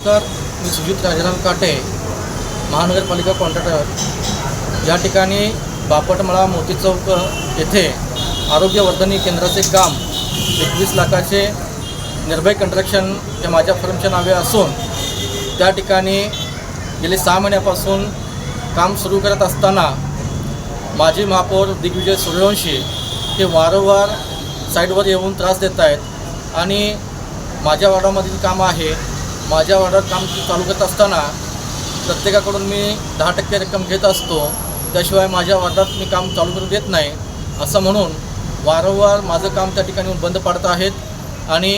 तर मी सुजित राजाराम काटे महानगरपालिका कॉन्ट्रॅक्टर. या ठिकाणी बापटमळा मोती चौक येथे आरोग्यवर्धनी केंद्राचे काम एकवीस लाखाचे निर्भय कंस्ट्रक्शन हे माझ्या फर्मच्या नावे असून त्या ठिकाणी गेले सहा महिन्यापासून काम सुरू करत असताना माजी महापौर दिग्विजय सूर्यवंशी हे वारंवार साईडवर येऊन त्रास देत आहेत आणि माझ्या वॉर्डामधील काम आहे. माझ्या वॉर्डात काम चालू करत असताना प्रत्येकाकडून मी दहा टक्के रक्कम घेत असतो. त्याशिवाय माझ्या वॉर्डात मी काम चालू करून देत नाही. असं म्हणून वारंवार माझं काम त्या ठिकाणी बंद पाडत आहेत आणि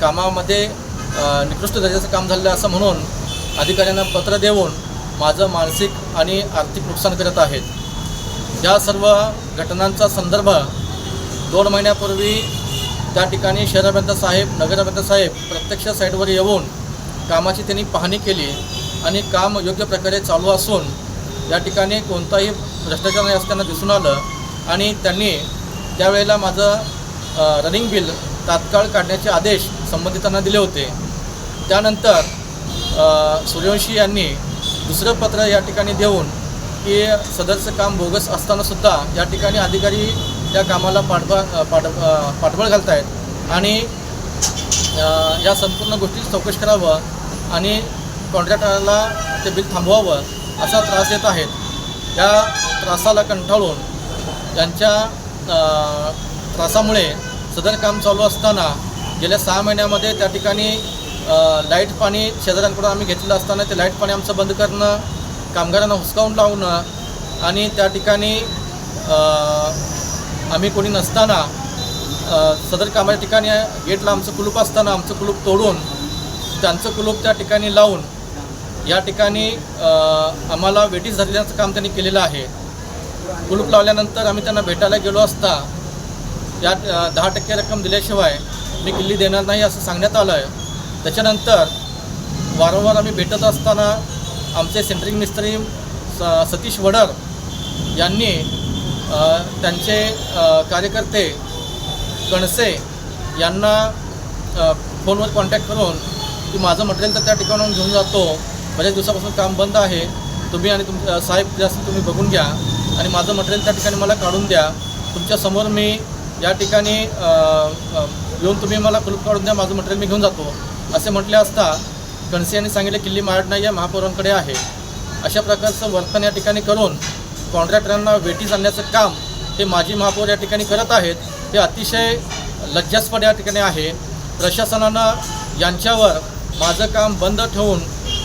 कामामध्ये निकृष्ट दर्जाचं काम झालेलं असं म्हणून अधिकाऱ्यांना पत्र देऊन माझं मानसिक आणि आर्थिक नुकसान करत आहेत. या सर्व घटनांचा संदर्भ दोन महिन्यापूर्वी त्या ठिकाणी शहर साहेब नगर साहेब प्रत्यक्ष साईटवर येऊन कामाची त्यांनी पाहणी केली आणि काम योग्य प्रकारे चालू असून या ठिकाणी कोणताही भ्रष्टाचार नाही असताना दिसून आलं आणि त्यांनी त्यावेळेला माझं रनिंग बिल तात्काळ काढण्याचे आदेश संबंधितांना दिले होते. त्यानंतर सूर्यवंशी यांनी दुसरं पत्र या ठिकाणी देऊन की सदरचं काम बोगस असतानासुद्धा या ठिकाणी अधिकारी त्या कामाला पाठबळ पाठ पाठबळ घालत आहेत आणि या संपूर्ण गोष्टीची चौकशी करावं आणि कॉन्ट्रॅक्टरला ते बिल थांबवावं असा त्रास देत आहेत. या त्रासाला कंटाळून यांच्या त्रासामुळे सदर काम चालू असताना गेल्या सहा महिन्यामध्ये त्या ठिकाणी लाइट पाणी शेजाऱ्यांकडून आम्ही घेतलेलं असताना ते लाइट पाणी आमचं बंद करणं कामगारांना हुसकावून लावणं आणि त्या ठिकाणी आम्ही कोणी नसताना सदर कामाच्या ठिकाणी गेटला आमचं कुलूप असताना आमचं कुलूप तोडून त्यांचं कुलूप त्या ठिकाणी लावून या ठिकाणी आम्हाला वेटीस धरण्याचं काम त्यांनी केलेलं आहे. कुलूप लावल्यानंतर आम्ही त्यांना भेटायला गेलो असता या दहा टक्के रक्कम दिल्याशिवाय मी किल्ली देणार नाही असं सांगण्यात आलं आहे त्याच्यानंतर वारंवार आम्ही भेटत असताना आमचे सेंट्रिंग मिस्त्री स सतीश वडर यांनी त्यांचे कार्यकर्ते कणसे यांना फोनवर कॉन्टॅक्ट करून की माझं मटेरियल तर त्या ठिकाणाहून घेऊन जातो. बऱ्याच दिवसापासून काम बंद आहे. तुम्ही आणि तुम साहेब जास्त तुम्ही बघून घ्या. आणि माझं मटेरियल त्या ठिकाणी मला काढून द्या. तुमच्यासमोर मी या ठिकाणी येऊन तुम्ही मला कुलूप काढून द्या. माझं मटेरियल मी घेऊन जातो. असे म्हटले असता कणसे यांनी सांगितले किल्ली मारड नाही आहे महापौरांकडे आहे. अशा प्रकारचं वर्तन या ठिकाणी करून कॉन्ट्रॅक्टरांना वेटीस आणण्याचं काम हे माजी महापौर या ठिकाणी करत आहेत हे अतिशय लज्जास्पद या ठिकाणी आहे. प्रशासनानं यांच्यावर माझं काम बंद ठेवून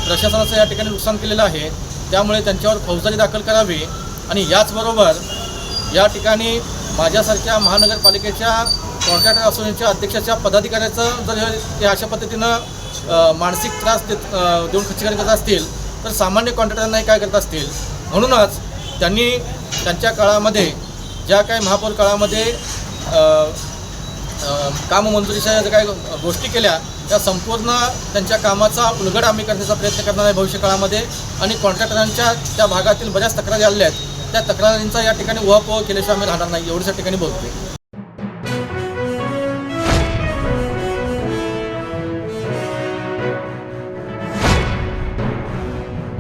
प्रशासनाचं या ठिकाणी नुकसान केलेलं आहे. त्यामुळे त्यांच्यावर फौजदारी दाखल करावी आणि याचबरोबर या ठिकाणी माझ्यासारख्या महानगरपालिकेच्या कॉन्ट्रॅक्टर असोसिएशनच्या अध्यक्षाच्या पदाधिकाऱ्याचं जर हे- अशा पद्धतीनं मानसिक त्रास देत देऊन खच्चीकरण करत असतील तर सामान्य कॉन्ट्रॅक्टरांनाही काय करत असतील? म्हणूनच त्यांनी त्यांच्या काळामध्ये ज्या काही महापौर काळामध्ये काममंजुरीच्या ज्या काही गोष्टी केल्या त्या संपूर्ण त्यांच्या कामाचा उलगड आम्ही करण्याचा प्रयत्न करणार आहे भविष्यकाळामध्ये आणि कॉन्ट्रॅक्टरांच्या त्या भागातील बऱ्याच तक्रारी आल्या आहेत. त्या तक्रारींचा या ठिकाणी उहापोह केल्याशिवाय आम्ही राहणार नाही. एवढ्याच ठिकाणी बोलतो